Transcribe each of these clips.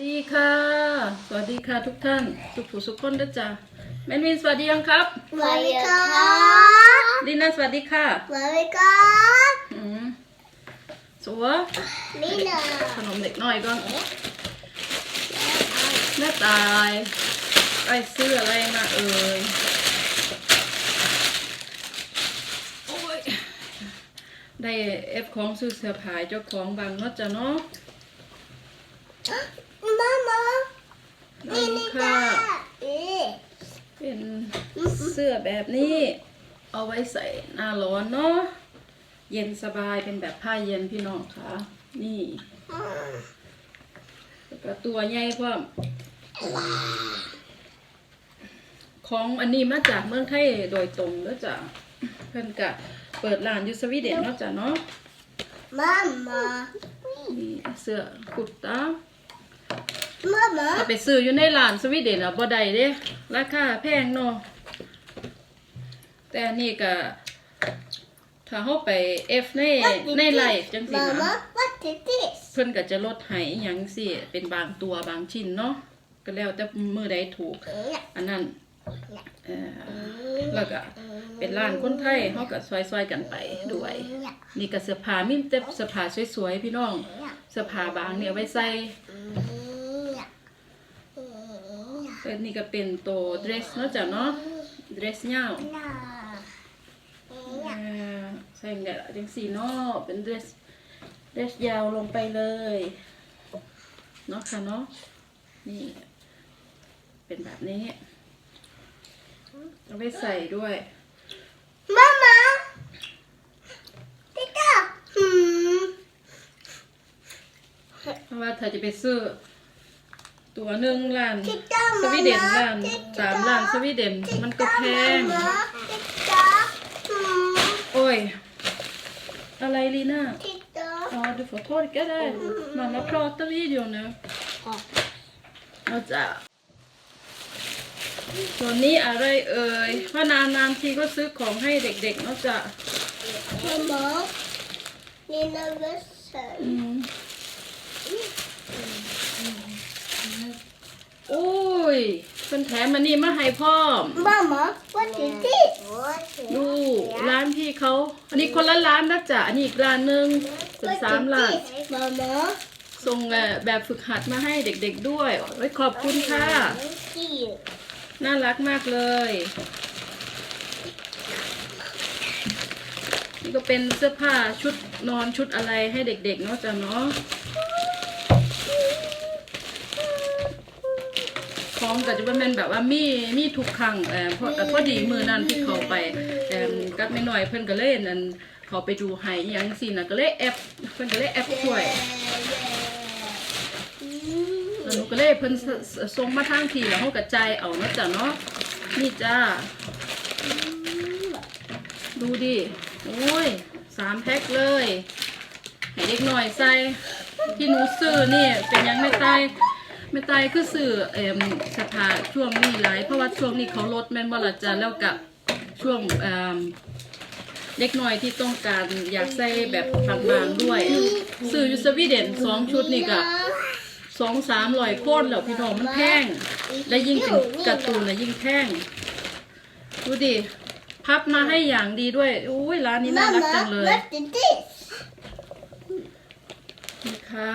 ดีค่ะ สวัสดีค่ะทุกท่านทุกผู้สุกคนด้วยจ้ะแมนวินสวัสดียังครับ สวัสดีครับลิน่าสวัสดีค่ะสวัสดีครับอืมสัวนี่นะขนมเด็กน้อยก่อนแม่ตายไปซื้ออะไรมาเอ่ยโอ้ยได้เอฟของซื้อเสื้อผ้าเจ้าของบางเนาะจ้ะเนาะมามานี่นี่ ค่ะค่ะนี่เป็นเสื้อแบบนี้ เอาไว้ใส่หน้าร้อนเนาะ เย็นสบายเป็นแบบผ้าเย็นพี่น้องค่ะ นี่แล้วก็ตัวใหญ่พร้อมของอันนี้มาจากเมืองไทยโดยตรงแล้วจ้ะเพิ่นกะเปิดร้านอยู่สวีเดนเนาะจ้ะเนาะมามานี่ เสื้อกุดตามามาถ้าไปซื้ออยู่ในร้านสวีเดนอะบ่ได้เด้ราคาแพงเนาะแต่อันนี่ก็ถ้าเฮาไป F ในในไลฟ์จังซี่มามานะ what is this เพิ่นก็จะลดให้อิหยังสิเป็นบางตัวบางชิ้นเนาะก็แล้วแต่มือใดถูก เนี่ยอันนั้นเอ่อแล้วก็เป็นร้านคนไทยเฮาก็ซอยๆกันไปด้วย เนี่ยนี่ก็เสื้อผ้ามีแต่เสื้อผ้าสวยๆพี่น้อง เนี่ยเสื้อผ้าบางเนี่ยเอาไว้ใส่เนี่ย แต่นี่ก็เป็นตัวเดรสเนาะจ้ะเนาะเดรสยาวเนี่ยอ่าใส่แบบจังสีเนาะเป็นเดรสเดรสยาวลงไปเลยเนาะค่ะเนาะนี่ เป็นแบบนี้เอาไปใส่ด้วยมามาติ๊กต๊อกหืมเพราะว่าเธอจะไปซื้อ ตัวหนึ่งล้านติ๊กต๊อกสวีเดนล้านสามล้านสวีเดนมันก็แพงติ๊กต๊อกหืมโอ้ย อะไรลีน่าติ๊กต๊อก Ja, du får torka där. Mamma pratar video nu. Och så. ส่วนนี้อะไรเอ่ยเพราะนานๆทีก็ซื้อของให้เด็กๆเนาะจ้ะ Mamma, Nina vässar. อืมโอ้ ยเป็นแถมมันนี่มาให้พ่อม Mamma, what is this? ดูร้านพี่เขา อันนี้คนละร้านนะจ๊ะอันนี้อีกร้านหนึ่งเป็นสามร้าน Mamma, ส่งเอ่อแบบฝึกหัดมาให้เด็กๆด้วยไว้ขอบคุณค่ะ thank you. น่ารักมากเลย นี่ก็เป็นเสื้อผ้าชุดนอนชุดอะไรให้เด็กๆเนาะจ้ะเนาะ ของก็จะเป็นแบบว่ามีมีทุกครั้งเออพอพอดีมือนั้นที่เขาไปแต่กัดไม่หน่อยเพิ่นก็เล่นนั่นเขาไปดูให้อหยังสินะก็เลยแอปเพิ่นก็เลยแอปช่วยแล้วหนูก็เลยเพิ่นสสส่งมาทางทีแล้วเขากระจายเอาเนาะจ้ะเนาะนี่จ้า ดูดิโอ้ยสามแพ็คเลยให้เด็กหน่อยใส่ที่หนูซื้อนี่เป็นหยังไม่ตาย ไม่ตายคือซื้อเอ่มสภาช่วงนี้หลายเพราะว่าช่วงนี้เขาลดแม่นบ่ล่ะจ้ะแล้วกับช่วงเอ่มเด็กหน่อยที่ต้องการอยากใส่แบบบางๆด้วย ซื้ออยู่สวีเดนสองชุดนี่ก็สองสามร้อยโคนแล้วพี่น้องมันแพงและยิ่งเป็นการ์ตูนนะยิ่งแพงดูดิพับมาให้อย่างดีด้วยอุ้ยร้านนี้น่ารักจัง Mamma, เลย what is this? นี่ค่ะ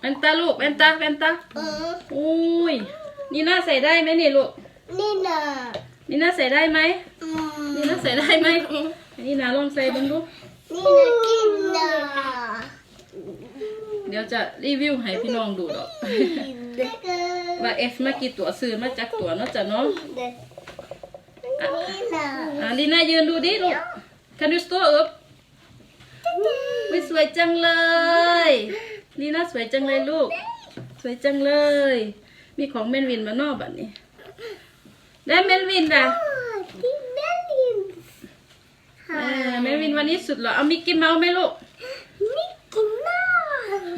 แวนตาลูกแวนตาแวนตา Uh, อุ้ยนี่น่าใส่ได้ไหมนี่ลูก Nina. นี่น่าใส่ได้ไหม Mm. นี่น่าใส่ได้ไหมนี่นาลองใส่เบ้างดู Nina Kinna. เดี๋ยวจะรีวิวให้พี่น้องดูดอกว่าเอฟมากี่ตัวซื้อมาจากตัวเนาะจ้ะเนาะ Nina. อะลีน่ายืนดูดิลูก Can you stå upp วิสวยจังเลย ลีน่าสวยจังเลยลูก สวยจังเลย มีของเมนวินมานอกแบบนี้ ได้เมนวินด่ะ Ah, det är Melvins. เออเมนวินวันนี้สุดเหรอ เอามิกกี้เมาส์ไหมลูก Mickey Mouse.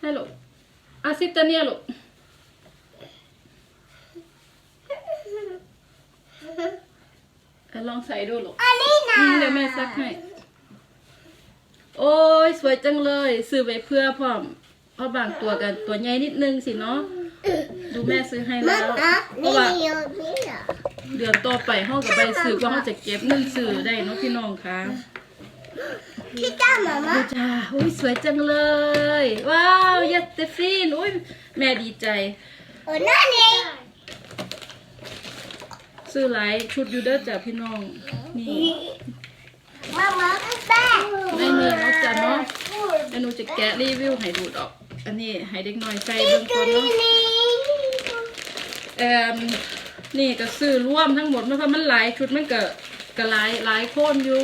ให้ลูกอาซิตาเนียลูกอะลองใส่ดูลูก Alina. อืมเดี๋ยวแม่ซักให้โอ้ยสวยจังเลยซื้อไว้เพื่อพร้อมเพราะบางตัวกันตัวใหญ่นิดนึงสิเนาะดูแม่ซื้อให้มาแล้วอะเพนี่ราะว่าอยู่นี่เหรอเดือนต่อไปเฮากับใบซื้อก็เฮาจะเก็บเงินซื้อได้เนาะพี่น้องคะพี่จ้ามามาดูจ้าอุ้ยสวยจังเลย ว้าวยัตเตฟินอุ้ยแม่ดีใจโอ้นั่นนี่ซื้อหลายชุดอยู่เด้อจ้ะพี่น้องนี่มามาแม่ เดี๋ยวหนูจะแกะรีวิวให้ดูดอก อันนี้ให้เด็กน้อยใส่เบื้องต้นเนาะนี่เอ่มนี่ก็ซื้อร่วมทั้งหมดมันเพราะมันหลายชุดมันก็ก็หลายหลายโคนอยู่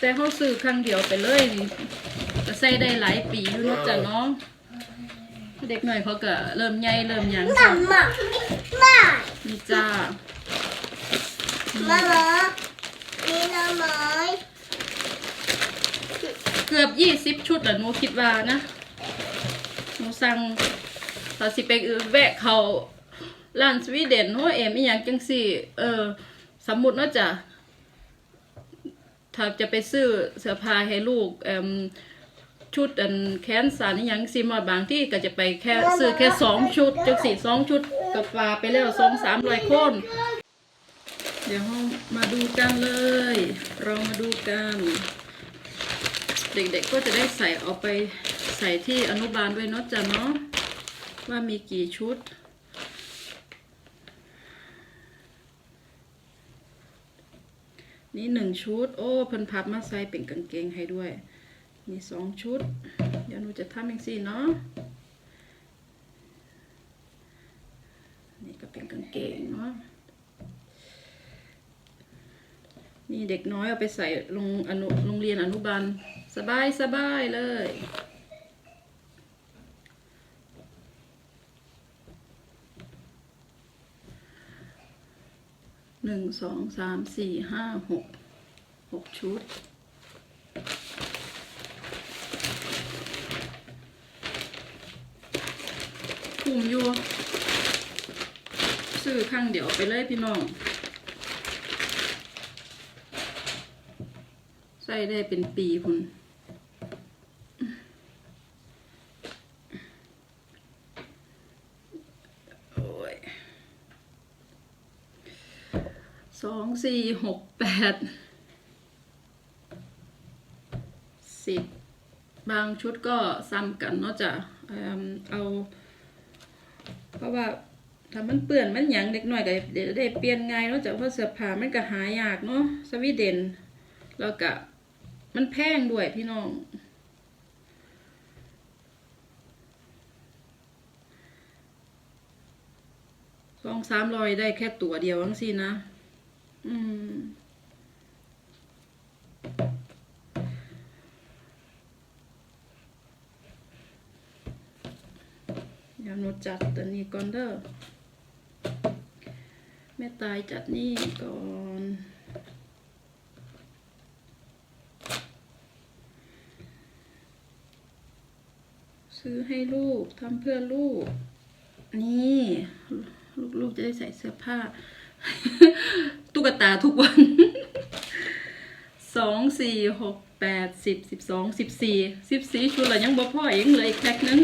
แต่เขาซื้อครั้งเดียวไปเลยนี่ก็ใส่ได้หลายปีอยู่เนาะจ้ะเนาะเด็กหน่อยเขาก็เริ่มใหญ่เริ่มหยังมาจ้ะมามานี่จ้ามามานี่นะไม้เกือบยี่สิบชุดแหละหนูคิดว่านะหนูสั่งตอนสิไปแวะเขาร้านสวีเดนโอ้เอ็มอีหยังจังสี่ เออ สมมุติเนาะจ้ะถ้าจะไปซื้อเสื้อผ้าให้ลูกเอ่มชุดอันแขนสันอหยังซีมาบางที่ก็จะไปแค่ซื้อแค่สองชุดจังสี่สองชุดกับปลาไปแล้วสองสามร้อยคน เดี๋ยวเรามาดูกันเลย เรามาดูกัน เด็กๆก็จะได้ใส่เอาไปใส่ที่อนุบาลด้วยเนาะจ้ะเนาะว่ามีกี่ชุด นี่หนึ่งชุด โอ้เพิ่นพับมาใส่เป็นกางเกงให้ด้วย มีสองชุด เดี๋ยวหนูจะทำเองสิเนาะนี่ก็เป็นกางเกงเนาะนี่เด็กน้อยเอาไปใส่ลงอนุโรงเรียนอนุบาล สบายสบายเลย หนึ่งสองสามสี่ห้าหกหกชุดคุมอยู่ซื้อข้างเดียวไปเลยพี่น้อง ใส่ได้เป็นปีคุณ สองสี่หกแปดสิบบางชุดก็ซ้ำกันเนาะจ้ะเอา เพราะว่าถ้ามันเปื่อนมันหยังเด็กหน่อยก็เดี๋ยวได้เปลี่ยนไงายเนาะจ้ะเพราะเสื้อผ้ามันก็หายากเนาะสวีเดนแล้วก็มันแพงด้วยพี่น้อง สองสามร้อยได้แค่ตัวเดียวทั้งสินะ อืม เดี๋ยวหนูจัดตัวนี้ก่อนเด้อแม่ตายจัดนี่ก่อนซื้อให้ลูกทำเพื่อลูก นี่ ลูกๆจะได้ใส่เสื้อผ้า ตุ๊กตาทุกวันสองสี่หกแปดสิบสิบสองสิบสี่สิบสี่ชุดละยังบ่พ่อเองเลยอีกแพ็คนึง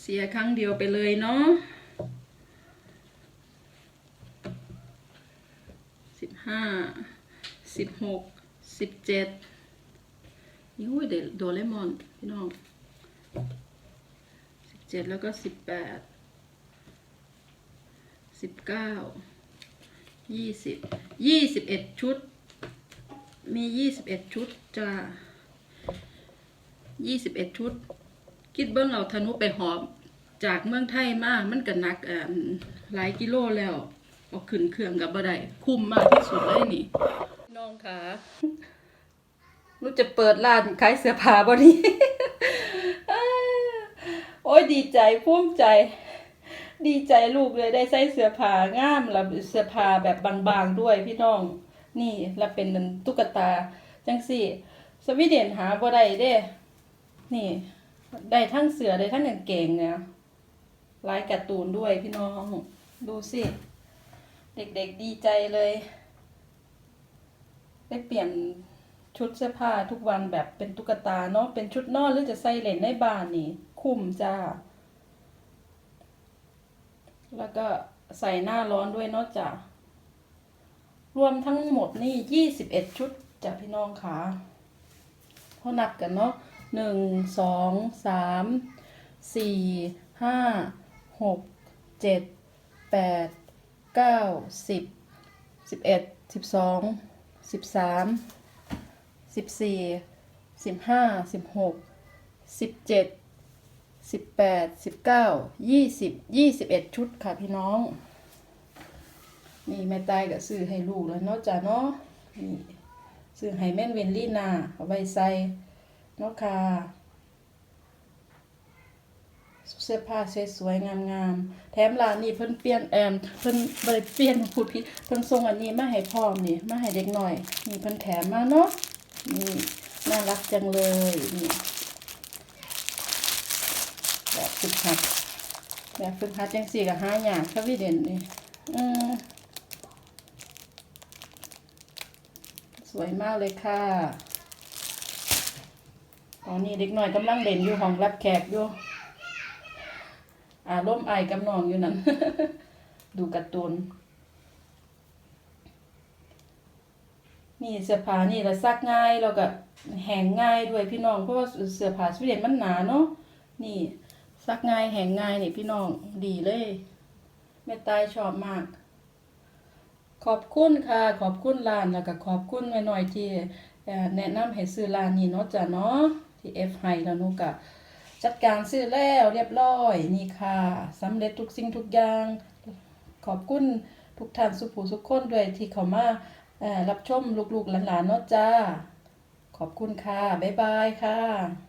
เสียครั้งเดียวไปเลยเนาะสิบห้าสิบหกสิบเจ็ด นี่อุ้ยเดโดเรมอนพี่น้องสิบเจ็ดแล้วก็สิบแปดสิบเก้ายี่สิบยี่สิบเอ็ดชุด มียี่สิบเอ็ดชุดจ้ายี่สิบเอ็ดชุด คิดเบิ้งเอาธนุไปหอบจากเมืองไทยมากมันก็หนักอ่อหลายกิโลแล้วเอาขึ้นเครื่องกับบ่ได้คุ้มมากที่สุดเลยนี่ น้องคะ รู้จะเปิดร้านขายเสื้อผ้าบ่นี้โอ้ยดีใจภูมิใจ ดีใจลูกเลยได้ใส่เสื้อผ้างามแล้วเสื้อผ้าแบบบางๆด้วยพี่น้อง นี่แล้วเป็นตุ๊กตาจังสี่ สวีเดนหาบ่ได้เด้ นี่ ได้ทั้งเสือได้ทั้งกางเกงเนี่ยลายการ์ตูนด้วยพี่น้อง ดูสิ เด็กๆดีใจเลย ได้เปลี่ยน ชุดเสื้อผ้าทุกวันแบบเป็นตุ๊กตาเนาะเป็นชุดนอนหรือจะใส่เล่นในบ้านนี่ คุ้มจ้า แล้วก็ใส่หน้าร้อนด้วยเนาะจ้ะรวมทั้งหมดนี่ยี่สิบเอ็ดชุดจ้ะพี่น้องค่ะพอนับกันเนาะหนึ่งสองสามสี่ห้าหกเจ็ดแปดเก้าสิบสิบเอ็ดสิบสองสิบสาม สิบสี่สิบห้าสิบหกสิบเจ็ดสิบแปดสิบเก้ายี่สิบยี่สิบเอ็ดชุดค่ะพี่น้อง นี่แม่ตายก็ซื้อให้ลูกแล้วเนาะจ้ะเนาะนี่ซื้อให้แม่นเวนลี่นาเอาไว้ใส่เนาะค่ะเสื้อผ้าสวยๆงามๆแถมร้านนี้เพิ่นเปลี่ยนแอมเพิ่นบ่ได้เปลี่ยนพูดผิดเพิ่นส่งอันนี้มาให้พร้อมนี่มาให้เด็กหน่อยนี่เพิ่นแถมมาเนาะ นี่น่ารักจังเลยนี่แบบฝึกหัดแบบฝึกหัดจังสี่กับห้าอย่างครับพี่เด่นนี่อืมสวยมากเลยค่ะตอนนี้เด็กหน่อยกำลังเด่นอยู่ห้องรับแขกอยู่อารมณ์ไอายกำนองอยู่นั่น ดูการ์ตูน นี่เสื้อผ้านี่ละซักง่ายแล้วก็แห้งง่ายด้วยพี่น้องเพราะว่าเสื้อผ้าสวีเดนมันหนาเนาะนี่ซักง่ายแห้งง่ายนี่พี่น้องดีเลยแม่ตายชอบมาก ขอบคุณค่ะ ขอบคุณร้านแล้วก็ขอบคุณแม่หน้อยที่แนะนำให้ซื้อร้านนี้เนาะจ้ะเนาะที่เอฟไฮแล้วนูก็จัดการซื้อแล้วเรียบร้อยนี่ค่ะสำเร็จทุกสิ่งทุกอย่าง ขอบคุณทุกท่านสุภูสุกคนด้วยที่เขามาเอ่อ รับชมลูกๆหลานๆเนาะจ้า ขอบคุณค่ะ บ๊ายบายค่ะ